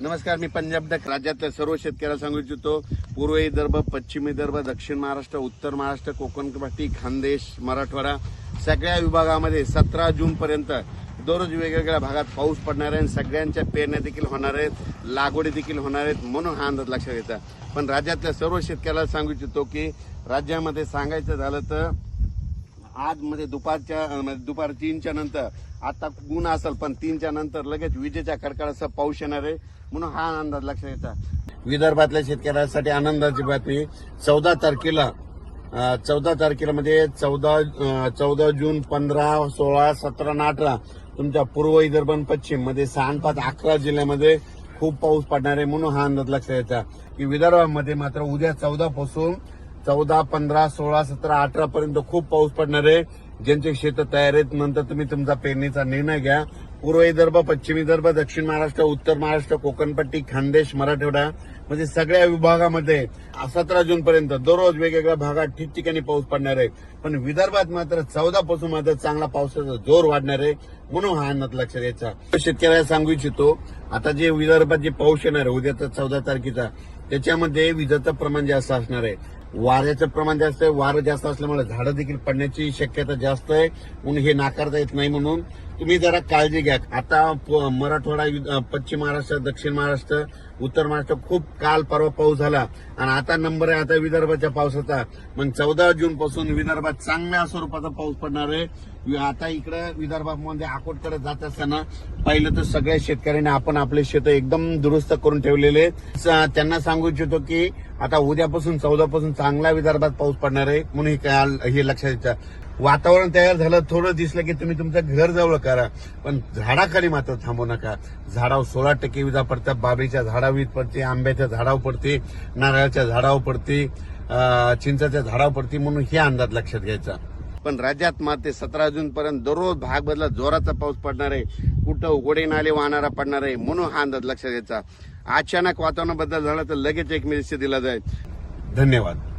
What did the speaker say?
नमस्कार मी पंजाब राज्यातल्या सर्व शेतकऱ्याला सांगू इच्छितो पूर्व विदर्भ पश्चिम विदर्भ दक्षिण महाराष्ट्र उत्तर महाराष्ट्र कोकण कपाटी खानदेश मराठवाडा सगळ्या विभागामध्ये सतरा जून पर्यंत दररोज वेगवेगळ्या भागात पाऊस पडणार आहे आणि सगळ्यांच्या पेरण्या देखील होणार आहेत लागवडी देखील होणार आहेत म्हणून हा अंदाज लक्षात घ्यायचा पण राज्यातल्या सर्व शेतकऱ्याला सांगू इच्छितो की राज्यामध्ये सांगायचं झालं तर आज मध्ये दुपारच्या म्हणजे दुपार तीनच्या नंतर. आता ऊन असेल पण तीनच्या नंतर लगेच विजेच्या कडकडाचा पाऊस येणार आहे. म्हणून हा अंदाज लक्षात येतात विदर्भातल्या शेतकऱ्यांसाठी आनंदाची बातमी. चौदा तारखेला चौदा तारखेला म्हणजे चौदा चौदा जून पंधरा सोळा सतरा आणि अठरा. तुमच्या पूर्व विदर्भ पश्चिममध्ये सहा पाच अकरा जिल्ह्यामध्ये खूप पाऊस पडणार आहे म्हणून हा अंदाज लक्षात येतात की विदर्भामध्ये मात्र उद्या चौदा पासून चौदा पंधरा सोळा सतरा अठरा पर्यंत खूप पाऊस पडणार आहे. ज्यांचे शेत तयार आहेत नंतर तुम्ही तुमचा पेरणीचा निर्णय घ्या. पूर्व विदर्भ पश्चिम विदर्भ दक्षिण महाराष्ट्र उत्तर महाराष्ट्र कोकणपट्टी खानदेश मराठवाडा म्हणजे सगळ्या विभागामध्ये सतरा जून पर्यंत दररोज वेगवेगळ्या भागात ठिकठिकाणी पाऊस पडणार आहे. पण विदर्भात मात्र चौदा पासून मात्र चांगला पावसाचा जोर वाढणार आहे म्हणून हा अन्नात लक्षात घ्यायचा. शेतकऱ्याला सांगू इच्छितो आता जे विदर्भात जे पाऊस येणार आहे उद्याचा चौदा तारखेचा त्याच्यामध्ये विजेचं प्रमाण जास्त असणार आहे. वाऱ्याचं प्रमाण जास्त आहे वारं जास्त असल्यामुळे झाडं देखील पडण्याची शक्यता जास्त आहे. म्हणून हे नाकारता येत नाही म्हणून तुम्ही जरा काळजी घ्या. आता प- मराठवाडा पश्चिम महाराष्ट्र दक्षिण महाराष्ट्र उत्तर महाराष्ट्र खूप काल परवा पाऊस झाला. आणि आता नंबर आहे आता विदर्भाच्या पावसाचा. मग चौदा जून पासून विदर्भात चांगल्या स्वरूपाचा पाऊस पडणार आहे. आता इकडे विदर्भामध्ये अकोटकडे जात असताना पहिलं तर सगळ्या शेतकऱ्यांनी आपण आपले शेत एकदम दुरुस्त करून ठेवलेले त्यांना सांगू इच्छितो की आता उद्यापासून चौदा पासून चांगला विदर्भात पाऊस पडणार आहे म्हणून हे काय- हे लक्षात घ्यायचं वातावरण तयार झालं थोडं दिसलं की तुम्ही तुमचं घर जवळ करा. पण झाडाखाली मात्र थांबू नका. झाडावर सोळा टक्के विजा पडतात बाबरीच्या झाडावर वीज पडते आंब्याच्या झाडावर पडते नारळाच्या झाडावर पडते चिंचाच्या झाडावर पडते म्हणून हे अंदाज लक्षात घ्यायचा. पण राज्यात मात्र सतरा जून पर्यंत दररोज भाग बदला जोराचा पाऊस पडणार आहे. कुठं उघडे नाले वाहणारा पडणार आहे म्हणून हा अंदाज लक्षात घ्यायचा. अचानक वातावरण बदल झाला तर लगेच एक मेसेज दिला जाईल. धन्यवाद.